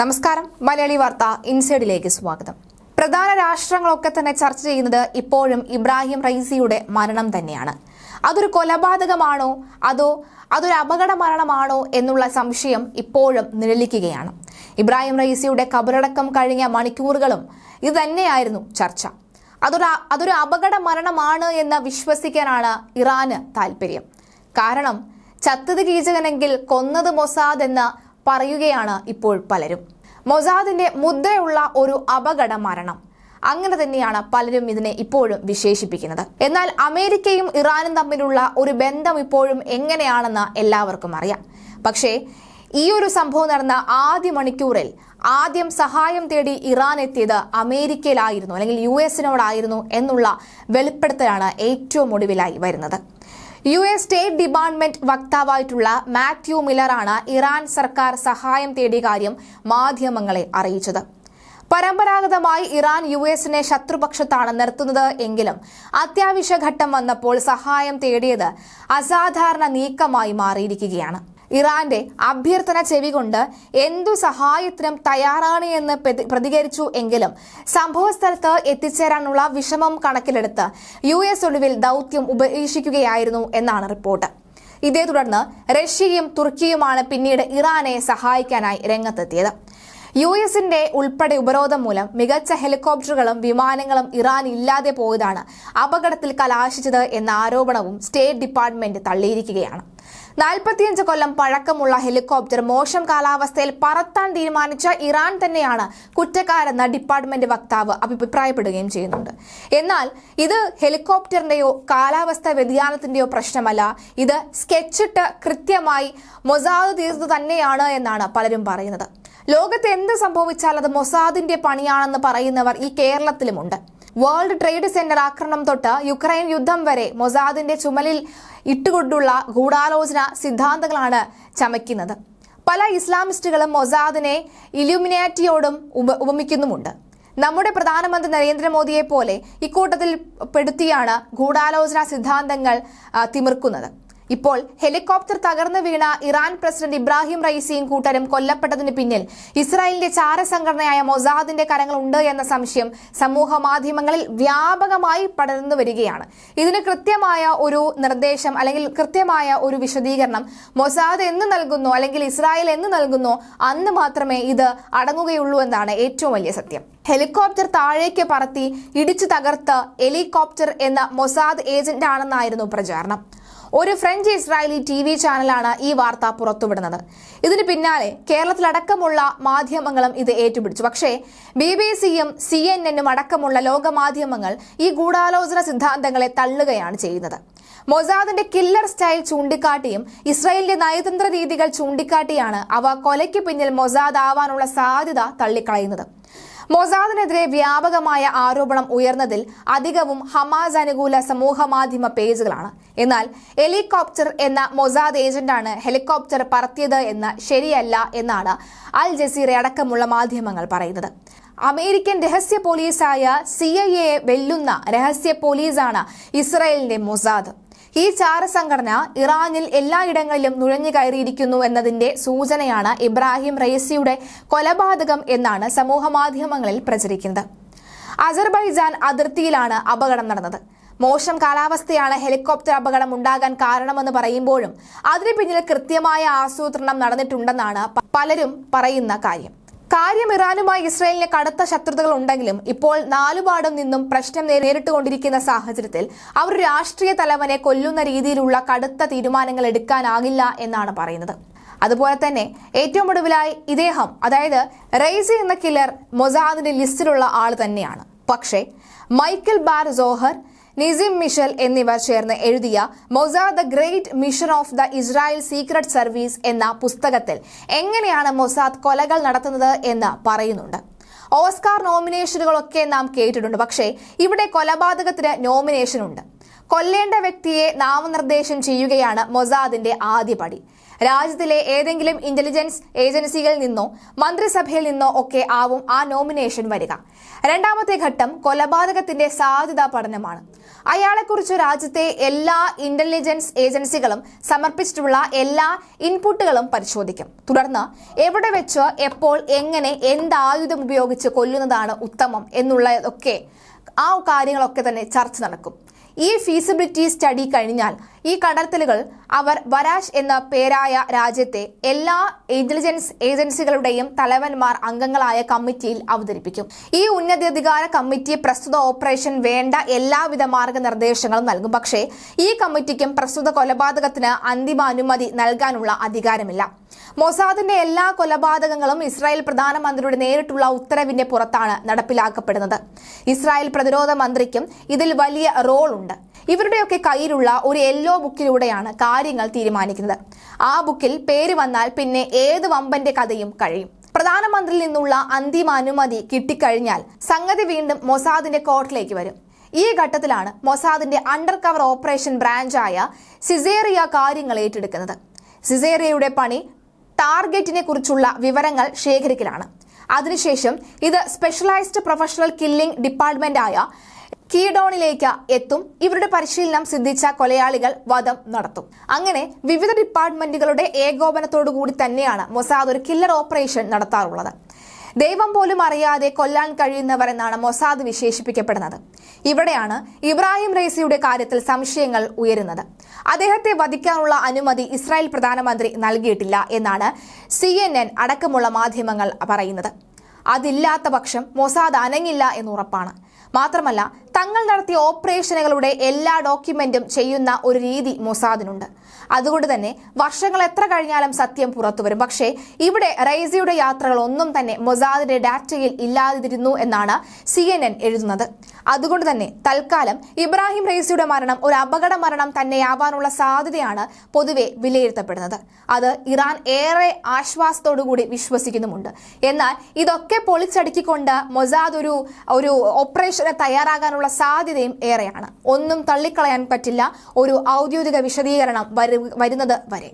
നമസ്കാരം. മലയാളി വാർത്ത ഇൻസൈഡിലേക്ക് സ്വാഗതം. പ്രധാന രാഷ്ട്രങ്ങളൊക്കെ തന്നെ ചർച്ച ചെയ്യുന്നത് ഇപ്പോഴും ഇബ്രാഹിം റൈസിയുടെ മരണം തന്നെയാണ്. അതൊരു കൊലപാതകമാണോ? അതോ അതൊരു അപകട മരണമാണോ എന്നുള്ള സംശയം ഇപ്പോഴും നിഴലിക്കുകയാണ്. ഇബ്രാഹിം റൈസിയുടെ കബറടക്കം കഴിഞ്ഞ മണിക്കൂറുകളും ഇത് തന്നെയായിരുന്നു ചർച്ച. അതൊരു അതൊരു അപകട മരണമാണ് എന്ന് വിശ്വസിക്കാനാണ് ഇറാന് താല്പര്യം കാരണം ചത്തത് കീചകനെങ്കിൽ കൊന്നത് മൊസാദ് എന്ന് പറയുകയാണ് ഇപ്പോൾ പലരും. മൊസാദിന്റെ മുദ്രയുള്ള ഒരു അപകട മരണം. അങ്ങനെ തന്നെയാണ് പലരും ഇതിനെ ഇപ്പോഴും വിശേഷിപ്പിക്കുന്നത്. എന്നാൽ അമേരിക്കയും ഇറാനും തമ്മിലുള്ള ഒരു ബന്ധം ഇപ്പോഴും എങ്ങനെയാണെന്ന് എല്ലാവർക്കും അറിയാം. പക്ഷേ ഈ ഒരു സംഭവം നടന്ന ആദ്യ മണിക്കൂറിൽ ആദ്യം സഹായം തേടി ഇറാൻ എത്തിയത് അമേരിക്കയിലായിരുന്നു അല്ലെങ്കിൽ യു എസിനോടായിരുന്നു എന്നുള്ള വെളിപ്പെടുത്തലാണ് ഏറ്റവും ഒടുവിലായി വരുന്നത്. യു എസ് സ്റ്റേറ്റ് ഡിപ്പാർട്ട്മെന്റ് വക്താവായിട്ടുള്ള മാത്യു മില്ലറാണ് ഇറാൻ സർക്കാർ സഹായം തേടിയ കാര്യം മാധ്യമങ്ങളെ അറിയിച്ചത്. പരമ്പരാഗതമായി ഇറാൻ യു എസിനെ ശത്രുപക്ഷത്താണ് നിർത്തുന്നത് എങ്കിലും അത്യാവശ്യ ഘട്ടം വന്നപ്പോൾ സഹായം തേടിയത് അസാധാരണ നീക്കമായി മാറിയിരിക്കുകയാണ്. ഇറാന്റെ അഭ്യർത്ഥന ചെവികൊണ്ട് എന്തു സഹായത്തിനും തയ്യാറാണ് എന്ന് പ്രതികരിച്ചു എങ്കിലും സംഭവസ്ഥലത്ത് എത്തിച്ചേരാനുള്ള വിഷമം കണക്കിലെടുത്ത് യു എസ് ഒടുവിൽ ദൗത്യം ഉപേക്ഷിക്കുകയായിരുന്നു എന്നാണ് റിപ്പോർട്ട്. ഇതേ തുടർന്ന് റഷ്യയും തുർക്കിയുമാണ് പിന്നീട് ഇറാനെ സഹായിക്കാനായി രംഗത്തെത്തിയത്. യു എസിന്റെ ഉൾപ്പെടെ ഉപരോധം മൂലം മികച്ച ഹെലികോപ്റ്ററുകളും വിമാനങ്ങളും ഇറാൻ ഇല്ലാതെ പോയതാണ് അപകടത്തിൽ കലാശിച്ചത് എന്ന ആരോപണവും സ്റ്റേറ്റ് ഡിപ്പാർട്ട്മെന്റ് തള്ളിയിരിക്കുകയാണ്. നാൽപ്പത്തിയഞ്ച് കൊല്ലം പഴക്കമുള്ള ഹെലികോപ്റ്റർ മോശം കാലാവസ്ഥയിൽ പറത്താൻ തീരുമാനിച്ച ഇറാൻ തന്നെയാണ് കുറ്റക്കാരെന്ന ഡിപ്പാർട്ട്മെന്റ് വക്താവ് അഭിപ്രായപ്പെടുകയും ചെയ്യുന്നുണ്ട്. എന്നാൽ ഇത് ഹെലികോപ്റ്ററിന്റെയോ കാലാവസ്ഥ വ്യതിയാനത്തിന്റെയോ പ്രശ്നമല്ല. ഇത് സ്കെച്ചിട്ട് കൃത്യമായി മൊസാദ് തീർന്നു തന്നെയാണ് എന്നാണ് പലരും പറയുന്നത്. ലോകത്ത് എന്ത് സംഭവിച്ചാൽ അത് മൊസാദിന്റെ പണിയാണെന്ന് പറയുന്നവർ ഈ കേരളത്തിലുമുണ്ട്. വേൾഡ് ട്രേഡ് സെന്റർ ആക്രമണം തൊട്ട് യുക്രൈൻ യുദ്ധം വരെ മൊസാദിന്റെ ചുമലിൽ ഇട്ടുകൊണ്ടുള്ള ഗൂഢാലോചന സിദ്ധാന്തങ്ങളാണ് ചമയ്ക്കുന്നത്. പല ഇസ്ലാമിസ്റ്റുകളും മൊസാദിനെ ഇലുമിനാറ്റിയോടും ഉപ ഉപമിക്കുന്നുമുണ്ട്. നമ്മുടെ പ്രധാനമന്ത്രി നരേന്ദ്രമോദിയെ പോലെ ഇക്കൂട്ടത്തിൽ പെടുത്തിയാണ് ഗൂഢാലോചന സിദ്ധാന്തങ്ങൾ തിമിർക്കുന്നത്. ഇപ്പോൾ ഹെലികോപ്റ്റർ തകർന്നു വീണ ഇറാൻ പ്രസിഡന്റ് ഇബ്രാഹിം റൈസിയും കൂട്ടരും കൊല്ലപ്പെട്ടതിന് പിന്നിൽ. ഇസ്രായേലിന്റെ ചാരസംഘടനയായ മൊസാദിന്റെ കരങ്ങളുണ്ട് എന്ന സംശയം സമൂഹ മാധ്യമങ്ങളിൽ വ്യാപകമായി പടർന്നു വരികയാണ്. ഇതിന് കൃത്യമായ ഒരു നിർദ്ദേശം അല്ലെങ്കിൽ കൃത്യമായ ഒരു വിശദീകരണം മൊസാദ് എന്ന് നൽകുന്നു അല്ലെങ്കിൽ ഇസ്രായേൽ എന്ന് നൽകുന്നു അന്ന് മാത്രമേ ഇത് അടങ്ങുകയുള്ളൂ എന്നാണ് ഏറ്റവും വലിയ സത്യം. ഹെലികോപ്റ്റർ താഴേക്ക് പറത്തി ഇടിച്ചു തകർത്ത് ഹെലികോപ്റ്റർ എന്ന മൊസാദ് ഏജന്റ് ആണെന്നായിരുന്നു പ്രചാരണം. ഒരു ഫ്രഞ്ച് ഇസ്രായേലി ടി വി ചാനലാണ് ഈ വാർത്ത പുറത്തുവിടുന്നത്. ഇതിന് പിന്നാലെ കേരളത്തിലടക്കമുള്ള മാധ്യമങ്ങളും ഇത് ഏറ്റുപിടിച്ചു. പക്ഷേ ബി ബി സിയും സി എൻ എന്നും അടക്കമുള്ള ലോകമാധ്യമങ്ങൾ ഈ ഗൂഢാലോചന സിദ്ധാന്തങ്ങളെ തള്ളുകയാണ് ചെയ്യുന്നത്. മൊസാദിന്റെ കില്ലർ സ്റ്റൈൽ ചൂണ്ടിക്കാട്ടിയും ഇസ്രായേലിന്റെ നയതന്ത്ര രീതികൾ ചൂണ്ടിക്കാട്ടിയാണ് അവ കൊലയ്ക്ക് പിന്നിൽ മൊസാദ് ആവാനുള്ള സാധ്യത തള്ളിക്കളയുന്നത്. മൊസാദിനെതിരെ വ്യാപകമായ ആരോപണം ഉയർന്നതിൽ അധികവും ഹമാസ് അനുകൂല സമൂഹ മാധ്യമ പേജുകളാണ്. എന്നാൽ ഹെലികോപ്റ്റർ എന്ന മൊസാദ് ഏജന്റാണ് ഹെലികോപ്റ്റർ പറത്തിയത് എന്ന് ശരിയല്ല എന്നാണ് അൽ ജസീറ അടക്കമുള്ള മാധ്യമങ്ങൾ പറയുന്നത്. അമേരിക്കൻ രഹസ്യ പോലീസായ സി ഐ എ വെല്ലുന്ന രഹസ്യ പോലീസാണ് ഇസ്രായേലിന്റെ മൊസാദ്. ഈ ചാരസംഘടന ഇറാനിൽ എല്ലായിടങ്ങളിലും നുഴഞ്ഞു കയറിയിരിക്കുന്നു എന്നതിന്റെ സൂചനയാണ് ഇബ്രാഹിം റയസിയുടെ കൊലപാതകം എന്നാണ് സമൂഹമാധ്യമങ്ങളിൽ പ്രചരിക്കുന്നത്. അസർബൈജാൻ അതിർത്തിയിലാണ് അപകടം നടന്നത്. മോശം കാലാവസ്ഥയാണ് ഹെലികോപ്റ്റർ അപകടം ഉണ്ടാകാൻ കാരണമെന്ന് പറയുമ്പോഴും അതിന് പിന്നിൽ കൃത്യമായ ആസൂത്രണം നടന്നിട്ടുണ്ടെന്നാണ് പലരും പറയുന്ന കാര്യം. കാര്യം ഇറാനുമായി ഇസ്രായേലിന് കടുത്ത ശത്രുതകൾ ഉണ്ടെങ്കിലും ഇപ്പോൾ നാലുപാടും നിന്നും പ്രശ്നം നേരിട്ടുകൊണ്ടിരിക്കുന്ന സാഹചര്യത്തിൽ അവർ രാഷ്ട്രീയ തലവനെ കൊല്ലുന്ന രീതിയിലുള്ള കടുത്ത തീരുമാനങ്ങൾ എടുക്കാനാകില്ല എന്നാണ് പറയുന്നത്. അതുപോലെ തന്നെ ഏറ്റവും ഒടുവിലായി ഇദ്ദേഹം അതായത് റെയ്സി എന്ന കില്ലർ മൊസാദിന്റെ ലിസ്റ്റിലുള്ള ആൾ തന്നെയാണ്. പക്ഷേ Michael Bar Zohar Nissim Mishal എന്നിവർ ചേർന്ന് എഴുതിയ Mossad the great mission of the Israel secret service എന്ന പുസ്തകത്തിൽ എങ്ങനെയാണ് മൊസാദ് കൊലകൾ നടത്തുന്നത് എന്ന് പറയുന്നുണ്ട്. ഓസ്കാർ നോമിനേഷനുകളൊക്കെ നാം കേട്ടിട്ടുണ്ട്. പക്ഷേ ഇവിടെ കൊലപാതകത്തിന് നോമിനേഷൻ ഉണ്ട് കൊല്ലേണ്ട വ്യക്തിയെ നാമനിർദ്ദേശം ചെയ്യുകയാണ് മൊസാദിന്റെ ആദ്യ പടി. രാജ്യത്തിലെ ഏതെങ്കിലും ഇന്റലിജൻസ് ഏജൻസികളിൽ നിന്നോ മന്ത്രിസഭയിൽ നിന്നോ ഒക്കെ ആവും ആ നോമിനേഷൻ വരിക. രണ്ടാമത്തെ ഘട്ടം കൊലപാതകത്തിന്റെ സാധ്യതാ പഠനമാണ്. അയാളെക്കുറിച്ച് രാജ്യത്തെ എല്ലാ ഇന്റലിജൻസ് ഏജൻസികളും സമർപ്പിച്ചിട്ടുള്ള എല്ലാ ഇൻപുട്ടുകളും പരിശോധിക്കും. തുടർന്ന് എവിടെ വെച്ച് എപ്പോൾ എങ്ങനെ എന്ത് ആയുധം ഉപയോഗിച്ച് കൊല്ലുന്നതാണ് ഉത്തമം എന്നുള്ളതൊക്കെ ആ കാര്യങ്ങളൊക്കെ തന്നെ ചർച്ച നടക്കും. ഈ ഫീസിബിലിറ്റി സ്റ്റഡി കഴിഞ്ഞാൽ ഈ കടത്തലുകൾ അവർ വരാഷ് എന്ന പേരായ രാജ്യത്തെ എല്ലാ ഇന്റലിജൻസ് ഏജൻസികളുടെയും തലവന്മാർ അംഗങ്ങളായ കമ്മിറ്റിയിൽ അവതരിപ്പിക്കും. ഈ ഉന്നതാധികാര കമ്മിറ്റി പ്രസ്തുത ഓപ്പറേഷൻ വേണ്ട എല്ലാവിധ മാർഗനിർദ്ദേശങ്ങളും നൽകും. പക്ഷേ ഈ കമ്മിറ്റിക്കും പ്രസ്തുത കൊലപാതകത്തിന് അന്തിമ അനുമതി നൽകാനുള്ള അധികാരമില്ല. മൊസാദിന്റെ എല്ലാ കൊലപാതകങ്ങളും ഇസ്രായേൽ പ്രധാനമന്ത്രിയുടെ നേരിട്ടുള്ള ഉത്തരവിന്റെ പുറത്താണ് നടപ്പിലാക്കപ്പെടുന്നത്. ഇസ്രായേൽ പ്രതിരോധ മന്ത്രിക്കും ഇതിൽ വലിയ റോൾ ഉണ്ട് ഇവരുടെയൊക്കെ കയ്യിലുള്ള ഒരു യെല്ലോ ബുക്കിലൂടെയാണ് കാര്യങ്ങൾ തീരുമാനിക്കുന്നത്. ആ ബുക്കിൽ പേര് വന്നാൽ പിന്നെ ഏത് വമ്പന്റെ കഥയും കഴിയും. പ്രധാനമന്ത്രിയിൽ നിന്നുള്ള അന്തിമ അനുമതി കിട്ടിക്കഴിഞ്ഞാൽ സംഗതി വീണ്ടും മൊസാദിന്റെ കോർട്ടിലേക്ക് വരും. ഈ ഘട്ടത്തിലാണ് മൊസാദിന്റെ അണ്ടർ കവർ ഓപ്പറേഷൻ ബ്രാഞ്ചായ സിസേറിയ കാര്യങ്ങൾ ഏറ്റെടുക്കുന്നത്. സിസേറിയയുടെ പണി ടാർഗറ്റിനെ കുറിച്ചുള്ള വിവരങ്ങൾ ശേഖരിക്കലാണ്. അതിനുശേഷം ഇത് സ്പെഷ്യലൈസ്ഡ് പ്രൊഫഷണൽ കില്ലിംഗ് ഡിപ്പാർട്ട്മെന്റായ കീഡോണിലേക്ക് എത്തും. ഇവരുടെ പരിശീലനം സിദ്ധിച്ച കൊലയാളികൾ വധം നടത്തും. അങ്ങനെ വിവിധ ഡിപ്പാർട്ട്മെന്റുകളുടെ ഏകോപനത്തോടുകൂടി തന്നെയാണ് മൊസാദ് ഒരു കില്ലർ ഓപ്പറേഷൻ നടത്താറുള്ളത്. ദൈവം പോലും അറിയാതെ കൊല്ലാൻ കഴിയുന്നവർ എന്നാണ് മൊസാദ് വിശേഷിപ്പിക്കപ്പെടുന്നത്. ഇവിടെയാണ് ഇബ്രാഹിം റേസിയുടെ കാര്യത്തിൽ സംശയങ്ങൾ ഉയരുന്നത്. അദ്ദേഹത്തെ വധിക്കാനുള്ള അനുമതി ഇസ്രായേൽ പ്രധാനമന്ത്രി നൽകിയിട്ടില്ല എന്നാണ് സി അടക്കമുള്ള മാധ്യമങ്ങൾ പറയുന്നത്. അതില്ലാത്ത പക്ഷം മൊസാദ് അനങ്ങില്ല എന്നുറപ്പാണ് മാത്രമല്ല തങ്ങൾ നടത്തിയ ഓപ്പറേഷനുകളുടെ എല്ലാ ഡോക്യുമെന്റും ചെയ്യുന്ന ഒരു രീതി മൊസാദിനുണ്ട്. അതുകൊണ്ട് തന്നെ വർഷങ്ങൾ എത്ര കഴിഞ്ഞാലും സത്യം പുറത്തുവരും പക്ഷേ ഇവിടെ റൈസിയുടെ യാത്രകൾ ഒന്നും തന്നെ മൊസാദിന്റെ ഡാറ്റയിൽ ഇല്ലാതിരുന്നു എന്നാണ് സി എഴുതുന്നത്. അതുകൊണ്ട് തന്നെ തൽക്കാലം ഇബ്രാഹിം റൈസിയുടെ മരണം ഒരു അപകട മരണം തന്നെയാവാനുള്ള സാധ്യതയാണ് പൊതുവെ വിലയിരുത്തപ്പെടുന്നത്. അത് ഇറാൻ ഏറെ ആശ്വാസത്തോടുകൂടി വിശ്വസിക്കുന്നുമുണ്ട്. എന്നാൽ ഇതൊക്കെ പൊളിച്ചടുക്കിക്കൊണ്ട് മൊസാദ് ഒരു ഒരു ഓപ്പറേഷന് തയ്യാറാകാനുള്ള സാധ്യതയും ഏറെയാണ്. ഒന്നും തള്ളിക്കളയാൻ പറ്റില്ല. ഒരു ഔദ്യോഗിക വിശദീകരണം വരുന്നത് വരെ.